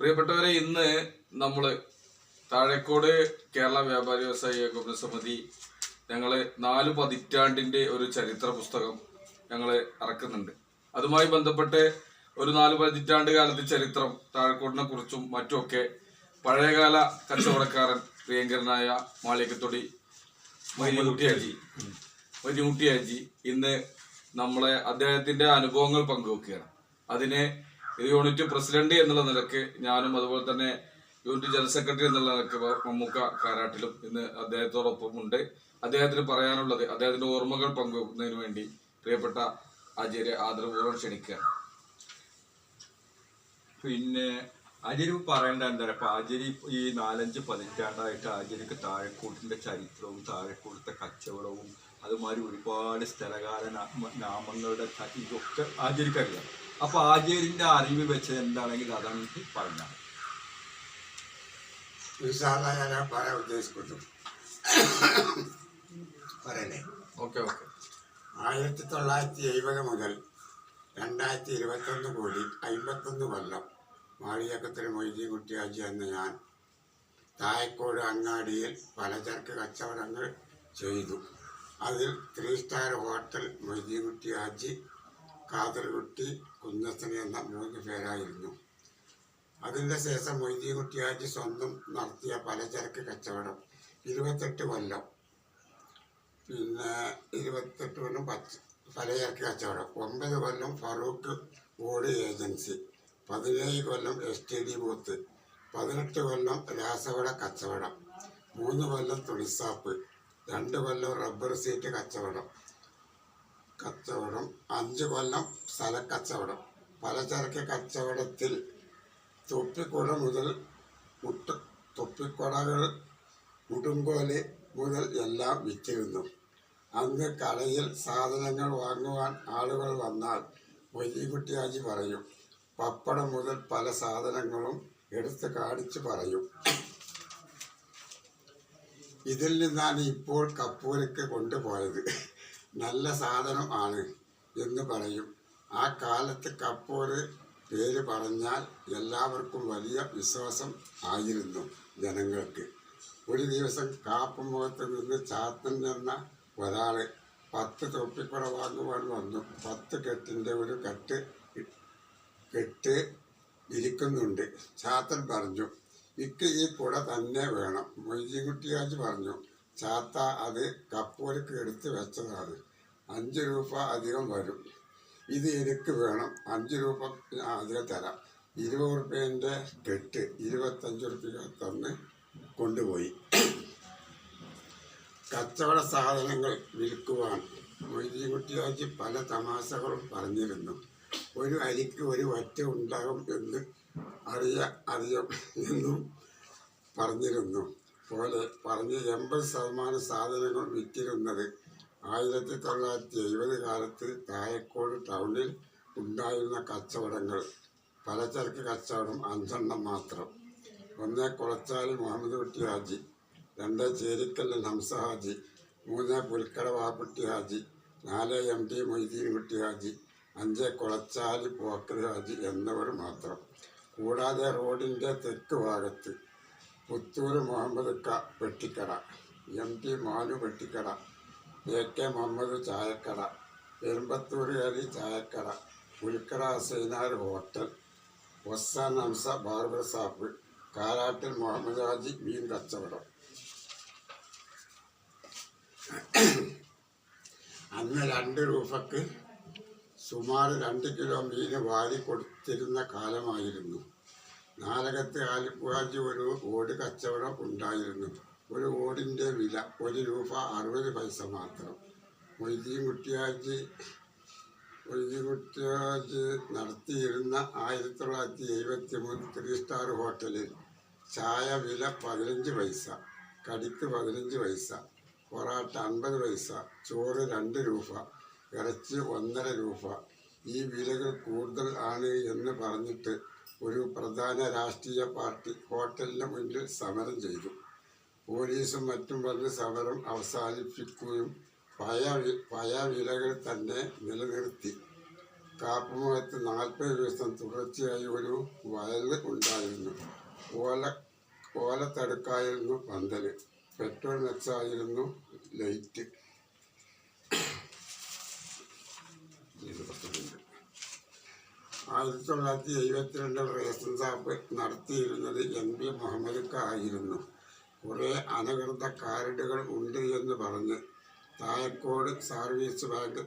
പ്രിയപ്പെട്ടവരെ ഇന്ന് നമ്മൾ താഴേക്കോട് കേരള വ്യാപാരി വ്യവസായി ഏകോപന സമിതി ഞങ്ങൾ നാല് പതിറ്റാണ്ടിന്റെ ഒരു ചരിത്ര പുസ്തകം ഞങ്ങൾ ഇറക്കുന്നുണ്ട് അതുമായി ബന്ധപ്പെട്ട് ഒരു നാല് പതിറ്റാണ്ട് കാലത്തെ ചരിത്രം താഴെക്കോടിനെ കുറിച്ചും മറ്റുമൊക്കെ പഴയകാല കച്ചവടക്കാരൻ പ്രിയങ്കരനായ മാളികത്തൊടി മൈനുട്ടിയാജി മൈനുട്ടിയാജി ഇന്ന് നമ്മളെ അദ്ദേഹത്തിന്റെ അനുഭവങ്ങൾ പങ്കുവെക്കുകയാണ്. അതിനെ ഈ യൂണിറ്റ് പ്രസിഡന്റ് എന്നുള്ള നിലയ്ക്ക് ഞാനും അതുപോലെ തന്നെ യൂണിറ്റ് ജനറൽ സെക്രട്ടറി എന്നുള്ള നിലയ്ക്ക് മമ്മൂക്ക കാരാട്ടിലും ഇന്ന് അദ്ദേഹത്തോടൊപ്പം ഉണ്ട്. അദ്ദേഹത്തിന് പറയാനുള്ളത് അദ്ദേഹത്തിന്റെ ഓർമ്മകൾ പങ്കുവെക്കുന്നതിന് വേണ്ടി പ്രിയപ്പെട്ട അജയരെ ആദരപൂർവം ക്ഷണിക്കുക. പിന്നെ അജരി പറയേണ്ട എന്താ പറയുക അജരി ഈ നാലഞ്ച് പതിറ്റാണ്ടായിട്ട് അജരിക്ക് താഴെക്കൂട്ടിന്റെ ചരിത്രവും താഴെക്കൂട്ടത്തെ കച്ചവടവും അതുമാതിരി ഒരുപാട് സ്ഥലകാല നാമ- നാമങ്ങളുടെ ഇതൊക്കെ ആചരിക്ക് അപ്പൊ ആചാര്യന്റെ അറിവ് വെച്ച് എന്താണെങ്കിൽ അതാണ് പറഞ്ഞത്. വിശാല ഞാൻ പറയാൻ ഉദ്ദേശിക്കുന്നു പറയണേ ഓക്കെ ഓക്കെ. ആയിരത്തി തൊള്ളായിരത്തി എഴുപത് മുതൽ രണ്ടായിരത്തി ഇരുപത്തൊന്ന് കൂടി അമ്പത്തൊന്ന് കൊല്ലം മാളിയക്കത്തിൽ മൊയ്തീൻ കുട്ടിയാജി എന്ന ഞാൻ തായക്കോട് അങ്ങാടിയിൽ പലചരക്ക് കച്ചവടങ്ങൾ ചെയ്തു. അതിൽ three star hotel Moideen Kuttyhaji Kadarkutty കുഞ്ഞച്ചന് എന്ന മൂന്ന് പേരായിരുന്നു. അതിന്റെ ശേഷം മൊയ്തീൻ കുട്ടിയാജി സ്വന്തം നടത്തിയ പലചരക്ക് കച്ചവടം. ഇരുപത്തെട്ട് കൊല്ലം. പിന്നെ ഇരുപത്തെട്ട് കൊല്ലം പച്ച പലചരക്ക് കച്ചവടം. ഒമ്പത് കൊല്ലം ഫറൂഖ് ബോർഡ് ഏജൻസി. പതിനേഴ് കൊല്ലം എസ് ടി ഡി ബൂത്ത്. പതിനെട്ട് കൊല്ലം രാസവള കച്ചവടം. മൂന്ന് കൊല്ലം തുണിസാപ്പ്. രണ്ട് കൊല്ലം റബ്ബർ സീറ്റ് കച്ചവടം. കച്ചവടം. അഞ്ച് കൊല്ലം സ്ഥലക്കച്ചവടം പലചരക്ക് കച്ചവടത്തിൽ തൊപ്പിക്കുട മുതൽ മുട്ട തൊപ്പിക്കുടകൾ മുടുങ്കോൽ മുതൽ എല്ലാം വിറ്റിരുന്നു. അന്ന് കടയിൽ സാധനങ്ങൾ വാങ്ങുവാൻ ആളുകൾ വന്നാൽ വലിയ കുട്ടിയാജി പറയും പപ്പടം മുതൽ പല സാധനങ്ങളും എടുത്ത് കാണിച്ചു പറയും. ഇതിൽ നിന്നാണ് ഇപ്പോൾ കപ്പൂരക്ക് കൊണ്ടുപോയത്. നല്ല സാധനം ആണ് എന്ന് പറയും. ആ കാലത്ത് കപ്പോര് പേര് പറഞ്ഞാൽ എല്ലാവർക്കും വലിയ വിശ്വാസം ആയിരുന്നു ജനങ്ങൾക്ക്. ഒരു ദിവസം കാപ്പുമുഖത്ത് നിന്ന് ചാത്തൻ എന്ന ഒരാൾ പത്ത് തൊപ്പിക്കുട വാങ്ങുവാൻ വന്നു. പത്ത് കെട്ടിന്റെ ഒരു കെട്ട് കെട്ട് ഇരിക്കുന്നുണ്ട്. ചാത്തൻ പറഞ്ഞു ഇക്ക് ഈ കുട തന്നെ വേണം. മൊയ്യൻകുട്ടിയാജി പറഞ്ഞു ചാത്ത അത് കപ്പോലക്ക് എടുത്ത് വെച്ചതാണ്. അഞ്ച് രൂപ അധികം വരും. ഇത് എനിക്ക് വേണം. അഞ്ച് രൂപ അധികം തരാം. ഇരുപത് റുപ്യേന്റെ കെട്ട് ഇരുപത്തഞ്ച് റുപ്യ തന്ന് കൊണ്ടുപോയി. കച്ചവട സാധനങ്ങൾ വിൽക്കുവാൻ മൊയ്തീൻകുട്ടിയാജി പല തമാശകളും പറഞ്ഞിരുന്നു. ഒരു അരിക്ക് ഒരു വറ്റ ഉണ്ടാകും എന്ന് അറിയ അറിയാം എന്നും പറഞ്ഞിരുന്നു. പോലെ പറഞ്ഞ് എൺപത് ശതമാനം സാധനങ്ങൾ വിറ്റിരുന്നത് ആയിരത്തി തൊള്ളായിരത്തി എഴുപത് കാലത്ത് തായക്കോട് ടൗണിൽ ഉണ്ടായിരുന്ന കച്ചവടങ്ങൾ. പലചരക്ക് കച്ചവടം അഞ്ചെണ്ണം മാത്രം. ഒന്ന് കുളച്ചാലി മുഹമ്മദ് കുട്ടി ഹാജി രണ്ട് ചേരിക്കല്ലിൽ ഹംസ ഹാജി മൂന്ന് പുൽക്കട വാപ്പുട്ടി ഹാജി നാല് എം ടി മൊയ്തീൻ കുട്ടി ഹാജി അഞ്ച് കുളച്ചാലി പോക്കർ ഹാജി എന്നിവർ മാത്രം. കൂടാതെ റോഡിന്റെ തെക്ക് ഭാഗത്ത് പുത്തൂർ മുഹമ്മദ് ക വെട്ടിക്കട എം ടി മാനു വെട്ടിക്കട എ കെ മുഹമ്മദ് ചായക്കട പെരുമ്പത്തൂരുകാരി ചായക്കട പുൽക്കട ഹസൈനാർ ഹോട്ടൽ ഒസാൻ ഹംസ ബാർബർ ഷാപ്പ് കാരാട്ടിൽ മുഹമ്മദ് ഹാജി മീൻ കച്ചവടം. അന്ന് രണ്ട് രൂപക്ക് സുമാർ രണ്ട് കിലോ മീന് വാരി കൊടുത്തിരുന്ന കാലമായിരുന്നു. നാലകത്ത് ഒരു ഓട് കച്ചവടം ഉണ്ടായിരുന്നു. ഒരു ഓടിന്റെ വില ഒരു രൂപ അറുപത് പൈസ മാത്രം. മൊയ്തീൻ കുട്ടിയാജി മൊയ്തീൻ കുട്ടിയാജി നടത്തിയിരുന്ന ആയിരത്തി തൊള്ളായിരത്തി എഴുപത്തി മൂന്ന് ത്രീ സ്റ്റാർ ഹോട്ടലിൽ ചായ വില പതിനഞ്ച് പൈസ കടിക്ക് പതിനഞ്ച് പൈസ പൊറാട്ട അൻപത് പൈസ ചോറ് രണ്ട് രൂപ ഇറച്ചി ഒന്നര രൂപ. ഈ വിലകൾ കൂടുതൽ ആണ് എന്ന് പറഞ്ഞിട്ട് ഒരു പ്രധാന രാഷ്ട്രീയ പാർട്ടി ഹോട്ടലിന് മുന്നിൽ സമരം ചെയ്തു. പോലീസും മറ്റും വന്ന് സമരം അവസാനിപ്പിക്കുകയും പഴയ പഴയ വിലകൾ തന്നെ നിലനിർത്തി. കാപ്പുമുഖത്ത് നാൽപ്പത് ദിവസം തുടർച്ചയായി ഒരു വയൽ ഉണ്ടായിരുന്നു. ഓല ഓലത്തടുക്കായിരുന്നു പന്തൽ. പെട്രോൾ മെച്ചായിരുന്നു ലൈറ്റ്. ആയിരത്തി തൊള്ളായിരത്തി എഴുപത്തിരണ്ടിൽ റേഷൻ ഷാപ്പ് നടത്തിയിരുന്നത് എം പി മുഹമ്മദ് ആയിരുന്നു കുറേ അനധികൃത കാർഡുകൾ ഉണ്ട് എന്ന് പറഞ്ഞ് തായക്കോട് സർവീസ് ബാങ്ക്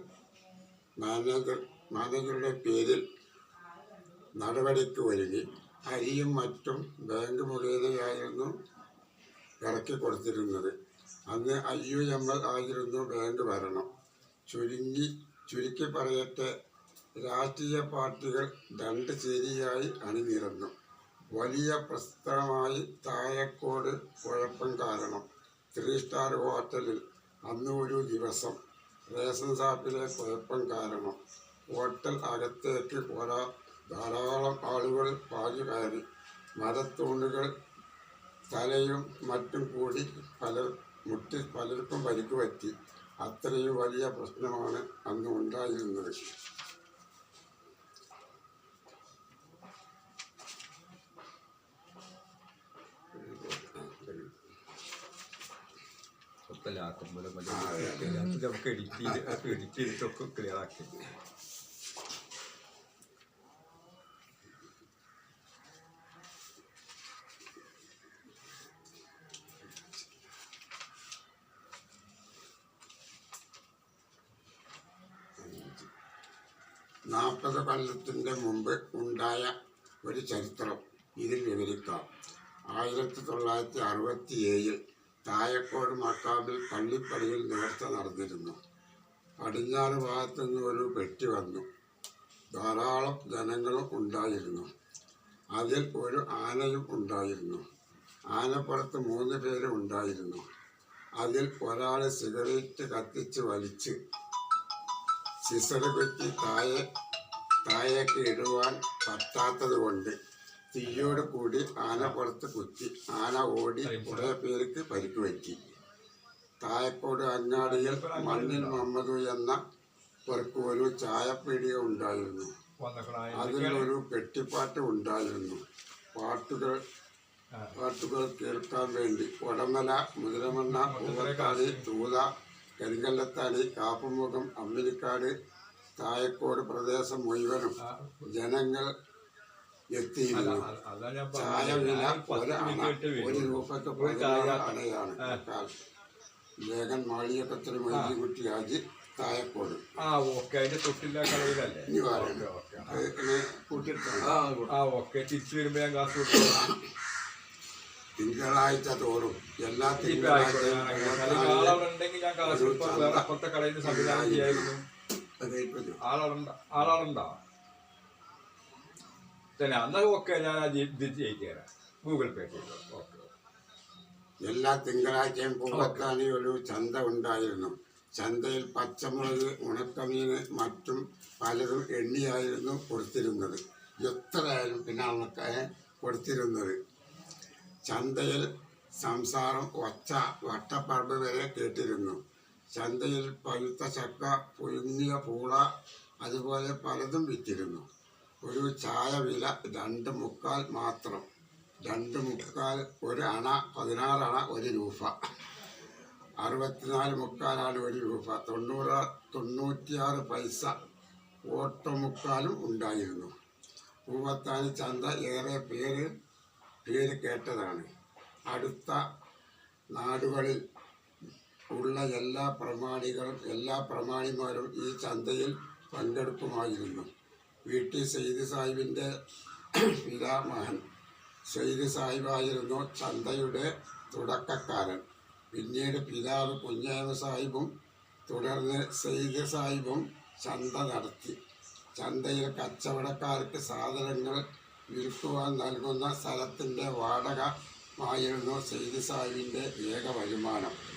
മാനേജർ മാനേജറുടെ പേരിൽ നടപടിക്ക് ഒരുങ്ങി അരിയും മറ്റും ബാങ്ക് മുഖേനയായിരുന്നു ഇറക്കി കൊടുത്തിരുന്നത്. അന്ന് ഐ യു എം എൽ ആയിരുന്നു ബാങ്ക് ഭരണം. ചുരുങ്ങി ചുരുക്കി പറയട്ടെ രാഷ്ട്രീയ പാർട്ടികൾ രണ്ട് ചേരിയായി അണിനിരന്നു. വലിയ പ്രശ്നമായി തായക്കോട് കുഴപ്പം കാരണം ത്രീ സ്റ്റാർ ഹോട്ടലിൽ അന്ന് ഒരു ദിവസം റേഷൻ ഷാപ്പിലെ കുഴപ്പം കാരണം ഹോട്ടൽ അകത്തേക്ക് ഒരാ ധാരാളം ആളുകൾ പാഞ്ഞു കയറി. മരത്തൂണുകൾ തലയും മറ്റും കൂടി പല മുട്ടി പലർക്കും പരിക്ക് പറ്റി. അത്രയും വലിയ പ്രശ്നമാണ് അന്ന് ഉണ്ടായിരുന്നത്. ലാക്കുമ്പോൾ നമുക്ക് എഡിറ്റ് ചെയ്ത് എഡിറ്റ് ചെയ്തിട്ടൊക്കെ ക്ലിയർ ആക്കി. നാൽപ്പത് കൊല്ലത്തിന്റെ മുമ്പ് ഉണ്ടായ ഒരു ചരിത്രം ഇതിൽ വിവരിക്കാം. ആയിരത്തി തൊള്ളായിരത്തി അറുപത്തി ഏഴിൽ തായക്കോട് മക്കാബിൽ പള്ളിപ്പടിയിൽ നേർച്ച നടന്നിരുന്നു. പടിഞ്ഞാറ് ഭാഗത്തു നിന്ന് ഒരു പെട്ടി വന്നു. ധാരാളം ജനങ്ങളും ഉണ്ടായിരുന്നു. അതിൽ ഒരു ആനയും ഉണ്ടായിരുന്നു. ആനപ്പുറത്ത് മൂന്ന് പേരും ഉണ്ടായിരുന്നു. അതിൽ ഒരാൾ സിഗരറ്റ് കത്തിച്ച് വലിച്ച് സിസറ് കുറ്റി താഴെ താഴേക്ക് ഇടുവാൻ പറ്റാത്തത് കൊണ്ട് തീയോട് കൂടി ആന പുറത്ത് കുത്തി ആന ഓടി കുറേ പേർക്ക് പരിക്ക് പറ്റി. തായക്കോട് അങ്ങാടിയിൽ മണ്ണിൽ മുഹമ്മദ് എന്ന പേർക്ക് ഒരു ചായപ്പീടിക ഉണ്ടായിരുന്നു. അതിലൊരു പെട്ടിപ്പാട്ട് ഉണ്ടായിരുന്നു. പാട്ടുകൾ പാട്ടുകൾ കേൾക്കാൻ വേണ്ടി ഉടമല മുതിരമണ്ണ പൂവത്താടി തൂത കരിങ്കല്ലത്താടി കാപ്പുമുഖം അമ്മിനിക്കാട് തായക്കോട് പ്രദേശം മുഴുവനും ജനങ്ങൾ എത്തിയിരുന്നു. അതാ ഞാൻ ചായ വില ഒരു രൂപയ്ക്ക് അക്കാലത്ത് ലേഖൻ മാളിയക്കത്തിന് മൈലിക്കുട്ടി ആജി തായക്കോട് ആ. ഓക്കെ. അതിന്റെ തൊട്ടില്ല കളവിലല്ലേ? ഇനി കൂട്ടിയിട്ടാണ് ആ. ഓക്കെ. തിരിച്ചു വരുമ്പോ ഞാൻ ക്ലാസ് കൊടുത്തു തിങ്കളാഴ്ച തോറും എല്ലാ തിങ്കളാഴ്ച ആയിക്കോട്ടെ തന്നെ. എന്നാൽ ഓക്കെ ഞാൻ ഇത് ഗൂഗിൾ പേ ചെയ്തു. ഓക്കെ എല്ലാ തിങ്കളാഴ്ചയും പൂവത്താണി ഒരു ചന്ത ഉണ്ടായിരുന്നു. ചന്തയിൽ പച്ചമുളക് ഉണക്കമീൻ മറ്റും പലതും എണ്ണിയായിരുന്നു കൊടുത്തിരുന്നത്. എത്രയായാലും പിന്നെ അന്നൊക്കെ കൊടുത്തിരുന്നത്. ചന്തയിൽ സംസാരം ഒച്ച വട്ടപ്പറമ്പ് വരെ കേട്ടിരുന്നു. ചന്തയിൽ പഴുത്ത ചക്ക പുഴുങ്ങിയ പൂള അതുപോലെ പലതും വിറ്റിരുന്നു. ഒരു ചായ വില രണ്ട് മുക്കാൽ മാത്രം. രണ്ട് മുക്കാൽ ഒരു അണ പതിനാറ് അണ ഒരു രൂപ. അറുപത്തിനാല് മുക്കാലാണ് ഒരു രൂപ. തൊണ്ണൂറ് തൊണ്ണൂറ്റിയാറ് പൈസ ഓട്ടോ മുക്കാലും ഉണ്ടായിരുന്നു. പൂവത്താനി ചന്ത ഏറെ പേര് പേര് കേട്ടതാണ്. അടുത്ത നാടുകളിൽ ഉള്ള എല്ലാ പ്രമാണികളും എല്ലാ പ്രമാണിമാരും ഈ ചന്തയിൽ പങ്കെടുക്കുമായിരുന്നു. വീട്ടിൽ സെയ്ദ് സാഹിബിന്റെ പിതാമഹൻ. സെയ്ദ് സാഹിബായിരുന്നു ചന്തയുടെ തുടക്കക്കാരൻ. പിന്നീട് പിതാവ് കുഞ്ഞേവ സാഹിബും തുടർന്ന് സെയ്ദ് സാഹിബും ചന്ത നടത്തി. ചന്തയിൽ കച്ചവടക്കാർക്ക് സാധനങ്ങൾ വിൽക്കുവാൻ നൽകുന്ന സ്ഥലത്തിന്റെ വാടക ആയിരുന്നു സെയ്ദ് സാഹിബിന്റെ ഏക വരുമാനം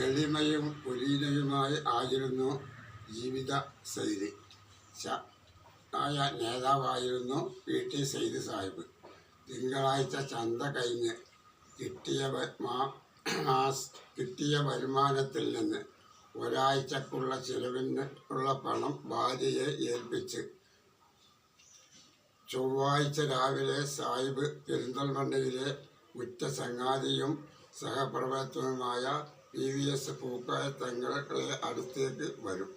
എളിമയും കുലീനയുമായി ആയിരുന്നു ജീവിത ശൈലി ശക്തായ നേതാവായിരുന്നു പി. ടി. സെയ്ദ് സാഹിബ്. തിങ്കളാഴ്ച ചന്ത കഴിഞ്ഞ് കിട്ടിയ കിട്ടിയ വരുമാനത്തിൽ നിന്ന് ഒരാഴ്ചക്കുള്ള ചിലവിന് ഉള്ള പണം ഭാര്യയെ ഏൽപ്പിച്ച് ചൊവ്വാഴ്ച രാവിലെ സാഹിബ് പെരിന്തൽമണ്ണയിലെ ഉറ്റ ചങ്ങാതിയും സഹപ്രവർത്തകനുമായ പി വി എസ് പൂക്കായ തങ്ങളെ അടുത്തേക്ക് വരും.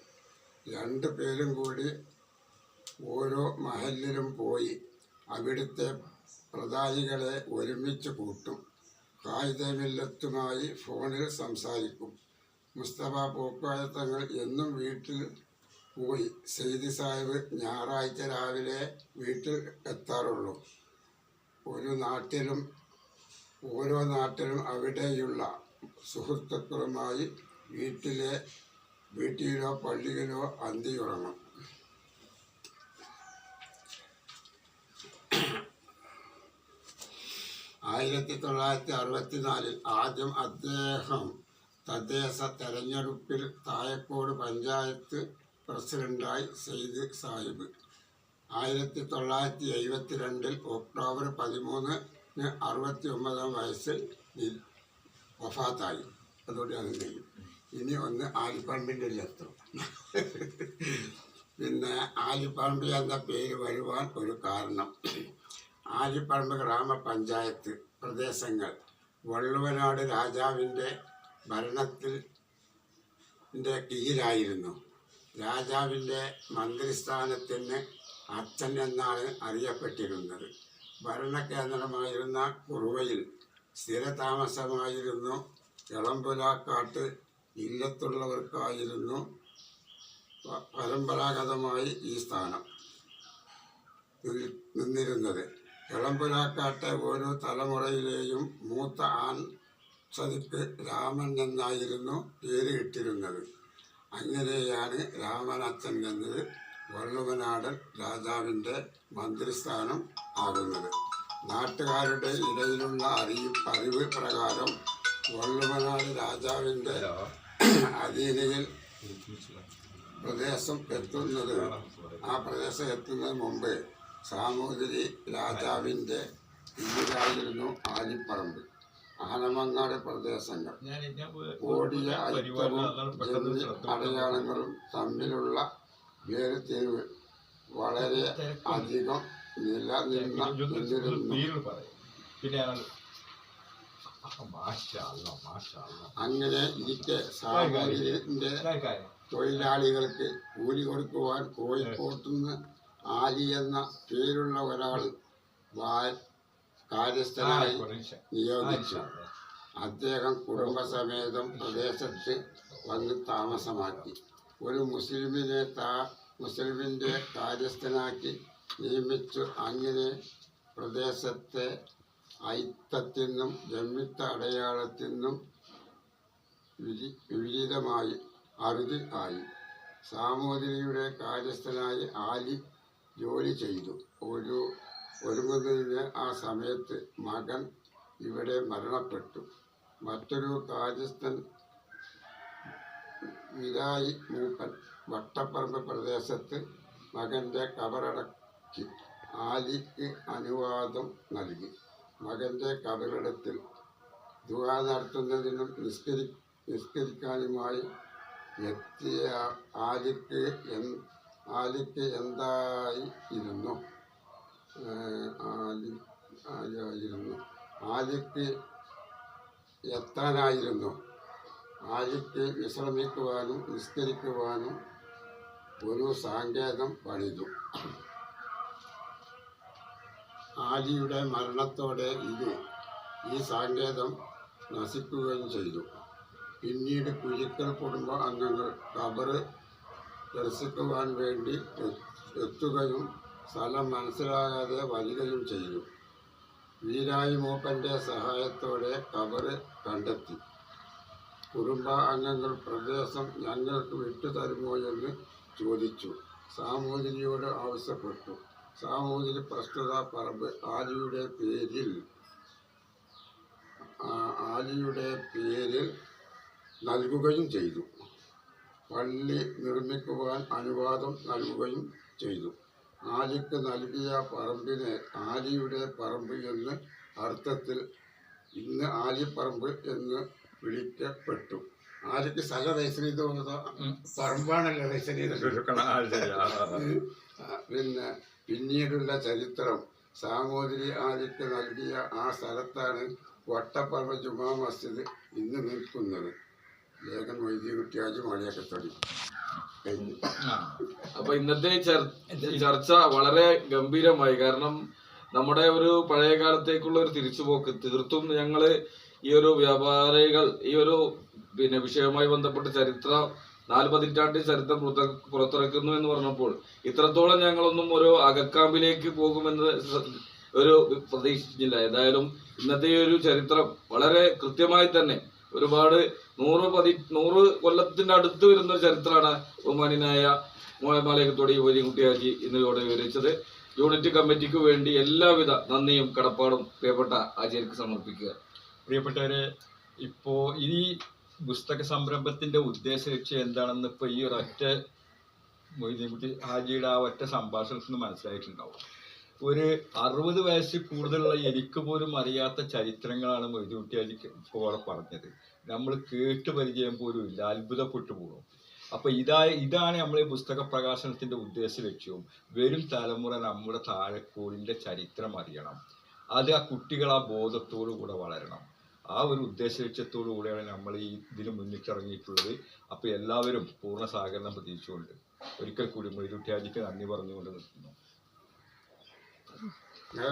രണ്ടു പേരും കൂടി ഓരോ മഹലിലും പോയി അവിടുത്തെ പ്രധാനികളെ ഒരുമിച്ച് കൂട്ടും. കായികമില്ലത്തുമായി ഫോണിൽ സംസാരിക്കും. മുസ്തഫ പൂക്കായ തങ്ങൾ എന്നും വീട്ടിൽ പോയി. സെയ്തി സാഹിബ് ഞായറാഴ്ച രാവിലെ വീട്ടിൽ എത്താറുള്ളൂ. ഒരു നാട്ടിലും ഓരോ നാട്ടിലും അവിടെയുള്ള സുഹൃത്തുക്കളുമായി വീട്ടിലെ വീട്ടിലോ പള്ളിയിലോ അന്തിയുറങ്ങും ആയിരത്തി തൊള്ളായിരത്തി അറുപത്തിനാലിൽ ആദ്യം അദ്ദേഹം തദ്ദേശ തെരഞ്ഞെടുപ്പിൽ തായക്കോട് പഞ്ചായത്ത് പ്രസിഡന്റായി സെയ്ദ് സാഹിബ്. ആയിരത്തി തൊള്ളായിരത്തി എഴുപത്തിരണ്ടിൽ ഒക്ടോബർ പതിമൂന്നിന് അറുപത്തി ഒമ്പതാം വയസ്സിൽ വഫാത്തായി. അതുകൊണ്ട് അത് കഴിയും ഇനി ഒന്ന് ആലിപ്പറമ്പിന്റെ ചരിത്രം പിന്നെ ആലിപ്പറമ്പ് എന്ന പേര് വരുവാൻ ഒരു കാരണം. ആലിപ്പറമ്പ് ഗ്രാമപഞ്ചായത്ത് പ്രദേശങ്ങൾ. വള്ളുവനാട് രാജാവിന്റെ ഭരണത്തിൽ കീഴിലായിരുന്നു. രാജാവിന്റെ മന്ത്രിസ്ഥാനത്തിന് അച്ഛൻ എന്നാണ് അറിയപ്പെട്ടിരുന്നത്. ഭരണകേന്ദ്രമായിരുന്ന കുറുവയിൽ സ്ഥിരതാമസമായിരുന്നു. ഇളമ്പുലാക്കാട്ട് ഇല്ലത്തുള്ളവർക്കായിരുന്നു പരമ്പരാഗതമായി ഈ സ്ഥാനം നിന്നിരുന്നത്. ഇളമ്പുലാക്കാട്ടെ ഓരോ തലമുറയിലെയും മൂത്ത ആൺ സതിക്ക് രാമൻ എന്നായിരുന്നു പേര് ഇട്ടിരുന്നത് അങ്ങനെയാണ് രാമനച്ഛൻ എന്നത് വള്ളുവനാടൻ രാജാവിന്റെ മന്ത്രിസ്ഥാനം ആകുന്നത്. നാട്ടുകാരുടെ ഇടയിലുള്ള അറിയിപ്പ് അറിവ് പ്രകാരം വള്ളുവനാട് രാജാവിന്റെ അധീനയിൽ പ്രദേശം എത്തുന്നത് ആ പ്രദേശം എത്തുന്നതിന് മുമ്പ് സാമൂതിരി രാജാവിന്റെ ഇതിലായിരുന്നു ആലിപ്പറമ്പ്. ആനമങ്ങാട് പ്രദേശങ്ങൾ. ഓടിയ ഐക്യവും അടയാളങ്ങളും തമ്മിലുള്ള വേർതിരിവ് വളരെ അധികം പിന്നെ. അങ്ങനെ ഇരിക്കെ സാഹചര്യത്തിന്റെ. തൊഴിലാളികൾക്ക് കൂലി കൊടുക്കുവാൻ കോഴിക്കോട്ടുനിന്ന് ആലി എന്ന പേരുള്ള ഒരാൾ കാര്യസ്ഥനായി. നിയോഗിച്ചു. അദ്ദേഹം കുടുംബസമേതം പ്രദേശത്ത് വന്ന് താമസമാക്കി ഒരു മുസ്ലിമിനെ താ മുസ്ലിമിന്റെ കാര്യസ്ഥനാക്കി നിയമിച്ചു. അങ്ങനെ പ്രദേശത്തെ ഐത്തത്തിൽ നിന്നും ജന്മിത്ത അടയാളത്തിൽ നിന്നും വിപരീതമായി അറുതി ആയി. സാമൂതിരിയുടെ കാര്യസ്ഥനായി ആലി ജോലി ചെയ്തു. ഒരു ഒരുങ്ങുന്നതിന് ആ സമയത്ത് മകൻ ഇവിടെ മരണപ്പെട്ടു. മറ്റൊരു കാര്യസ്ഥൻ വിരായി മൂപ്പൻ വട്ടപ്പറമ്പ് പ്രദേശത്ത് മകന്റെ കബറടക്കി ആലിക്ക് അനുവാദം നൽകി. മകന്റെ കബറിടത്തിൽ ദുആ നടത്തുന്നതിനും നിസ്കരി നിസ്കരിക്കാനുമായി എത്തിയ ആലിക്ക് എൻ- ആലിക്ക് എന്തായി ഇരുന്നു? ഏഹ് ആലി ആരായിരുന്നു ആലിക്ക് എത്താനായിരുന്നു. ആലിക്ക് വിശ്രമിക്കുവാനും നിസ്കരിക്കുവാനും ഒരു സാങ്കേതം പണിതു. ആലിയുടെ മരണത്തോടെ ഇത് ഈ സാങ്കേതം നശിക്കുകയും ചെയ്തു. പിന്നീട് കുരുക്കൽ കുടുംബ അംഗങ്ങൾ കബറ് ദർശിക്കുവാൻ വേണ്ടി എത്തുകയും സ്ഥലം മനസ്സിലാകാതെ വരികയും ചെയ്തു. വീരായി മൂപ്പന്റെ സഹായത്തോടെ കബറ് കണ്ടെത്തി. കുടുംബ അംഗങ്ങൾ പ്രദേശം ഞങ്ങൾക്ക് വിട്ടു തരുമോ എന്ന് ചോദിച്ചു. സാമൂതിരിയോട് ആവശ്യപ്പെട്ടു. സാമൂതിരി പ്രസ്തുത പറമ്പ് ആലിയുടെ പേരിൽ ആലിയുടെ പേരിൽ നൽകുകയും ചെയ്തു. പള്ളി നിർമ്മിക്കുവാൻ അനുവാദം നൽകുകയും ചെയ്തു. ആലിക്ക് നൽകിയ പറമ്പിനെ ആലിയുടെ പറമ്പ് എന്ന് അർത്ഥത്തിൽ ഇന്ന് ആലിപ്പറമ്പ് എന്ന് വിളിക്കപ്പെട്ടു. ആലിക്ക് സ്ഥല രജിസ്റ്റർ ചെയ്ത് പറമ്പാണല്ലോ രജിസ്റ്റർ. ആ, പിന്നെ പിന്നീടുള്ള ചരിത്രം സാമൂതിരി ആദിക്ക് നൽകിയ ആ സ്ഥലത്താണ് വട്ടപ്പറമ്പ് ജുമാ മസ്ജിദ് ഇന്ന് നിൽക്കുന്നത്. ലേഖൻ വൈദ്യ കുട്ടിയാജ് മണിയക്കത്തൊടി കഴിഞ്ഞു. അപ്പൊ ഇന്നത്തെ ചർച്ച വളരെ ഗംഭീരമായി. കാരണം നമ്മുടെ ഒരു പഴയ കാലത്തേക്കുള്ള ഒരു തിരിച്ചുപോക്ക് തീർത്തും ഞങ്ങൾ ഈ ഒരു വ്യാപാരികൾ ഈ ഒരു പിന്നെ വിഷയവുമായി ബന്ധപ്പെട്ട് ചരിത്രം നാല് പതിറ്റാണ്ട് ചരിത്രം പുറത്ത- പുറത്തിറക്കുന്നു എന്ന് പറഞ്ഞപ്പോൾ ഇത്രത്തോളം ഞങ്ങളൊന്നും ഒരു അകക്കാമ്പിലേക്ക് പോകുമെന്ന് ഒരു പ്രതീക്ഷിച്ചില്ല. ഏതായാലും ഇന്നത്തെ ഒരു ചരിത്രം വളരെ കൃത്യമായി തന്നെ ഒരുപാട് നൂറ് പതി നൂറ് കൊല്ലത്തിന്റെ അടുത്ത് വരുന്ന ഒരു ചരിത്രമാണ് ബഹുമാനായ മോഹൻമാലയത്തോടെ യുവതി കുട്ടിയാജി ഇന്ന് ഇവിടെ വിവരിച്ചത്. യൂണിറ്റ് കമ്മിറ്റിക്ക് വേണ്ടി എല്ലാവിധ നന്ദിയും കടപ്പാടും പ്രിയപ്പെട്ട ആചാര്യക്ക് സമർപ്പിക്കുക. പ്രിയപ്പെട്ടവരെ ഇപ്പോ ഈ പുസ്തക സംരംഭത്തിന്റെ ഉദ്ദേശ ലക്ഷ്യം എന്താണെന്ന് ഇപ്പൊ ഈ ഒരൊറ്റ മൊയ്തീൻകുട്ടി ഹാജിയുടെ ആ ഒറ്റ സംഭാഷണത്തിൽ നിന്ന് മനസ്സിലായിട്ടുണ്ടാവും. ഒരു അറുപത് വയസ്സിൽ കൂടുതലുള്ള എനിക്ക് പോലും അറിയാത്ത ചരിത്രങ്ങളാണ് മൊയ്തീൻകുട്ടി ഹാജി ഇപ്പോൾ പറഞ്ഞത്. നമ്മൾ കേട്ട് പരിചയം പോലും ഇല്ല അത്ഭുതപ്പെട്ടു പോകും. അപ്പൊ ഇതാ ഇതാണ് നമ്മൾ ഈ പുസ്തക പ്രകാശനത്തിന്റെ ഉദ്ദേശ ലക്ഷ്യവും വരും തലമുറ നമ്മുടെ താഴെക്കോടിന്റെ ചരിത്രം അറിയണം. അത് ആ കുട്ടികൾ ആ ബോധത്തോടു കൂടെ വളരണം. ആ ഒരു ഉദ്ദേശ ലക്ഷ്യത്തോടു കൂടെയാണ് നമ്മൾ ഈ ഇതിന് മുന്നിട്ടിറങ്ങിയിട്ടുള്ളത്. അപ്പോൾ എല്ലാവരും പൂർണ സഹകരണം പ്രതീക്ഷിച്ചുകൊണ്ട് ഒരിക്കൽ കൂടി മൊയ്തുട്ടിയാജിക്ക് നന്ദി പറഞ്ഞുകൊണ്ട് നിർത്തുന്നു.